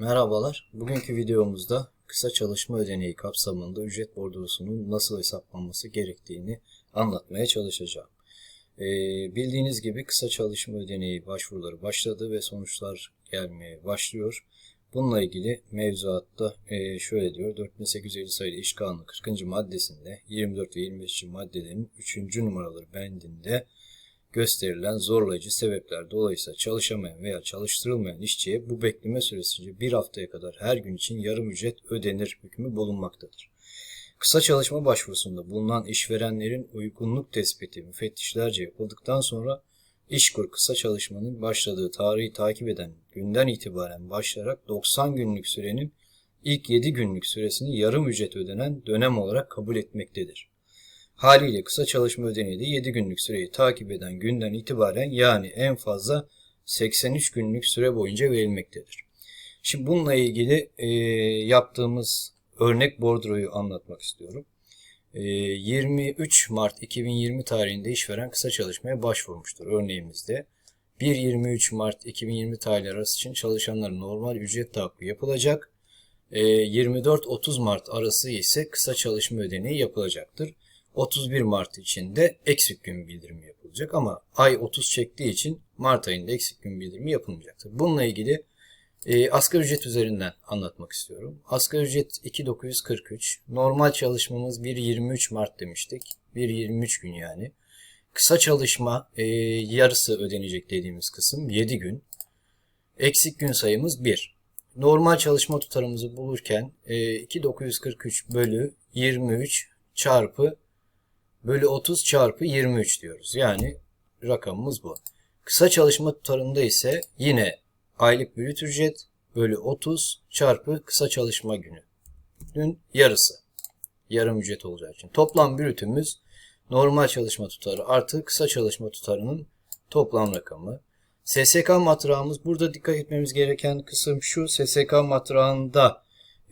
Merhabalar. Bugünkü videomuzda kısa çalışma ödeneği kapsamında ücret bordrosunun nasıl hesaplanması gerektiğini anlatmaya çalışacağım. Ee, bildiğiniz gibi kısa çalışma ödeneği başvuruları başladı ve sonuçlar gelmeye başlıyor. Bununla ilgili mevzuatta e, şöyle diyor. 4850 sayılı İş Kanunu 40. maddesinde 24 ve 25. maddelerin 3. numaraları bendinde gösterilen zorlayıcı sebepler dolayısıyla çalışamayan veya çalıştırılmayan işçiye bu bekleme süresince bir haftaya kadar her gün için yarım ücret ödenir hükmü bulunmaktadır. Kısa çalışma başvurusunda bulunan işverenlerin uygunluk tespiti müfettişlerce yapıldıktan sonra İşkur kısa çalışmanın başladığı tarihi takip eden günden itibaren başlayarak 90 günlük sürenin ilk 7 günlük süresini yarım ücret ödenen dönem olarak kabul etmektedir. Haliyle kısa çalışma ödeneği de 7 günlük süreyi takip eden günden itibaren yani en fazla 83 günlük süre boyunca verilmektedir. Şimdi bununla ilgili e, yaptığımız örnek bordroyu anlatmak istiyorum. E, 23 Mart 2020 tarihinde işveren kısa çalışmaya başvurmuştur örneğimizde. 1-23 Mart 2020 tarihleri arası için çalışanların normal ücret tahakkü yapılacak. E, 24-30 Mart arası ise kısa çalışma ödeneği yapılacaktır. 31 Mart için de eksik gün bildirimi yapılacak ama ay 30 çektiği için Mart ayında eksik gün bildirimi yapılmayacaktır. Bununla ilgili e, asgari ücret üzerinden anlatmak istiyorum. Asgari ücret 2943. Normal çalışmamız 1.23 Mart demiştik. 1.23 gün yani. Kısa çalışma e, yarısı ödenecek dediğimiz kısım 7 gün. Eksik gün sayımız 1. Normal çalışma tutarımızı bulurken e, 2943 bölü 23 çarpı bölü 30 çarpı 23 diyoruz. Yani rakamımız bu. Kısa çalışma tutarında ise yine aylık brüt ücret bölü 30 çarpı kısa çalışma günü. Dün yarısı. Yarım ücret olacağı için. Toplam brütümüz normal çalışma tutarı artı kısa çalışma tutarının toplam rakamı. SSK matrağımız burada dikkat etmemiz gereken kısım şu. SSK matrağında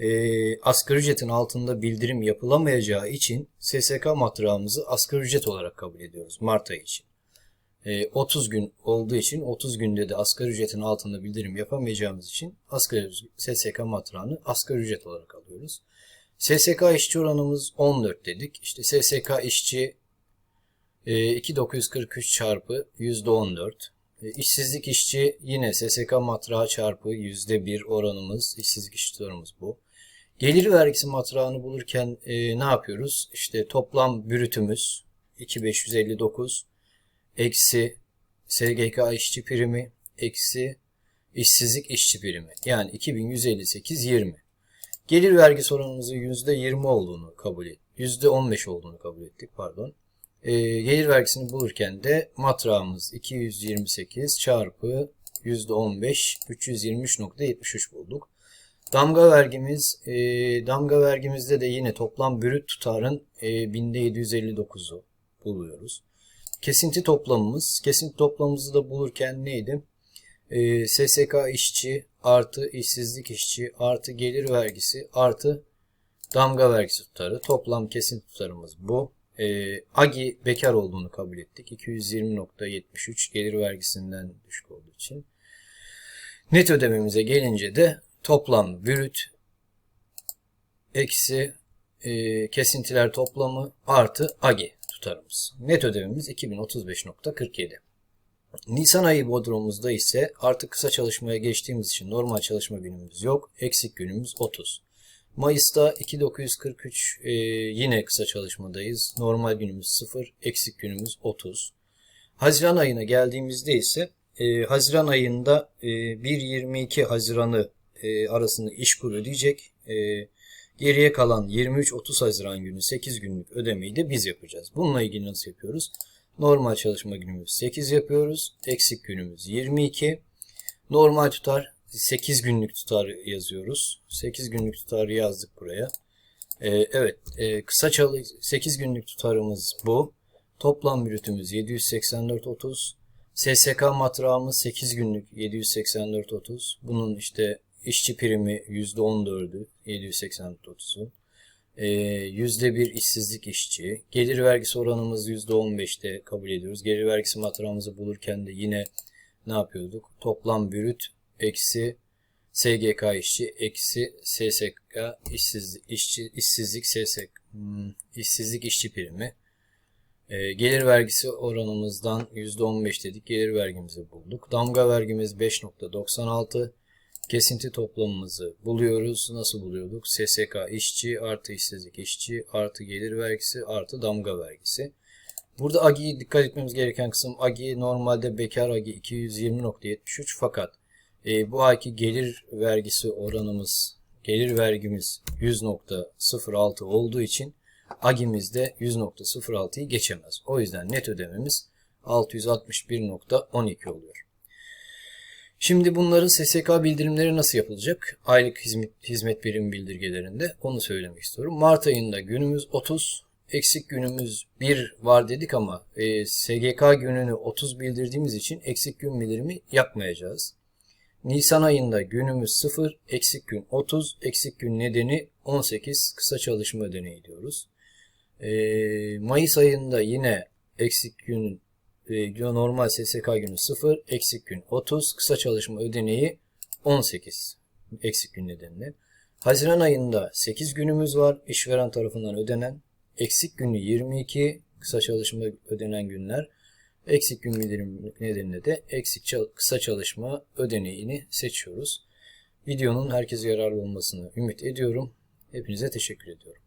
e, asgari ücretin altında bildirim yapılamayacağı için SSK matrağımızı asgari ücret olarak kabul ediyoruz Mart ayı için. E, 30 gün olduğu için 30 günde de asgari ücretin altında bildirim yapamayacağımız için asgari SSK matrağını asgari ücret olarak alıyoruz. SSK işçi oranımız 14 dedik. İşte SSK işçi e, 2943 çarpı %14. E, işsizlik işçi yine SSK matrağı çarpı %1 oranımız, işsizlik işçi oranımız bu. Gelir vergisi matrağını bulurken e, ne yapıyoruz? İşte toplam bürütümüz 2559 eksi SGK işçi primi eksi işsizlik işçi primi. Yani 2158 20. Gelir vergisi oranımızın %20 olduğunu kabul et. %15 olduğunu kabul ettik pardon. E, gelir vergisini bulurken de matrağımız 228 çarpı %15 323.73 bulduk. Damga vergimiz, e, damga vergimizde de yine toplam brüt tutarın e, binde 759'u buluyoruz. Kesinti toplamımız, kesinti toplamımızı da bulurken neydi? E, SSK işçi artı işsizlik işçi artı gelir vergisi artı damga vergisi tutarı. Toplam kesinti tutarımız bu. E, AGI bekar olduğunu kabul ettik. 220.73 gelir vergisinden düşük olduğu için. Net ödememize gelince de toplam brüt eksi e, kesintiler toplamı artı AGI tutarımız. Net ödememiz 2035.47. Nisan ayı bodrumumuzda ise artık kısa çalışmaya geçtiğimiz için normal çalışma günümüz yok. Eksik günümüz 30. Mayıs'ta 2943 e, yine kısa çalışmadayız. Normal günümüz 0, eksik günümüz 30. Haziran ayına geldiğimizde ise e, Haziran ayında e, 1-22 Haziran'ı e, arasında iş kur ödeyecek. E, geriye kalan 23-30 Haziran günü 8 günlük ödemeyi de biz yapacağız. Bununla ilgili nasıl yapıyoruz? Normal çalışma günümüz 8 yapıyoruz. Eksik günümüz 22. Normal tutar 8 günlük tutar yazıyoruz. 8 günlük tutarı yazdık buraya. Ee, evet e, kısa çalı 8 günlük tutarımız bu. Toplam brütümüz 784.30. SSK matrağımız 8 günlük 784.30. Bunun işte işçi primi %14'ü 784.30'u. Ee, %1 işsizlik işçi. Gelir vergisi oranımız %15'te kabul ediyoruz. Gelir vergisi matrağımızı bulurken de yine ne yapıyorduk? Toplam brüt eksi SGK işçi eksi SSK işsiz, işçi, işsizlik SSK hmm, işsizlik işçi primi. E, gelir vergisi oranımızdan %15 dedik. Gelir vergimizi bulduk. Damga vergimiz 5.96. Kesinti toplamımızı buluyoruz. Nasıl buluyorduk? SSK işçi artı işsizlik işçi artı gelir vergisi artı damga vergisi. Burada AGİ'ye dikkat etmemiz gereken kısım AGİ normalde bekar AGİ 220.73 fakat e, bu ayki gelir vergisi oranımız gelir vergimiz 100.06 olduğu için AGİ'mizde 100.06'yı geçemez. O yüzden net ödememiz 661.12 oluyor. Şimdi bunların SSK bildirimleri nasıl yapılacak? Aylık hizmet, hizmet birim bildirgelerinde onu söylemek istiyorum. Mart ayında günümüz 30, eksik günümüz 1 var dedik ama e, SGK gününü 30 bildirdiğimiz için eksik gün bildirimi yapmayacağız. Nisan ayında günümüz 0, eksik gün 30, eksik gün nedeni 18 kısa çalışma ödeneği diyoruz. E, Mayıs ayında yine eksik gün e, normal SSK günü 0, eksik gün 30, kısa çalışma ödeneği 18 eksik gün nedeniyle. Haziran ayında 8 günümüz var işveren tarafından ödenen. Eksik günü 22, kısa çalışma ödenen günler. Eksik gün bildirim nedeniyle de eksik kısa çalışma ödeneğini seçiyoruz. Videonun herkese yararlı olmasını ümit ediyorum. Hepinize teşekkür ediyorum.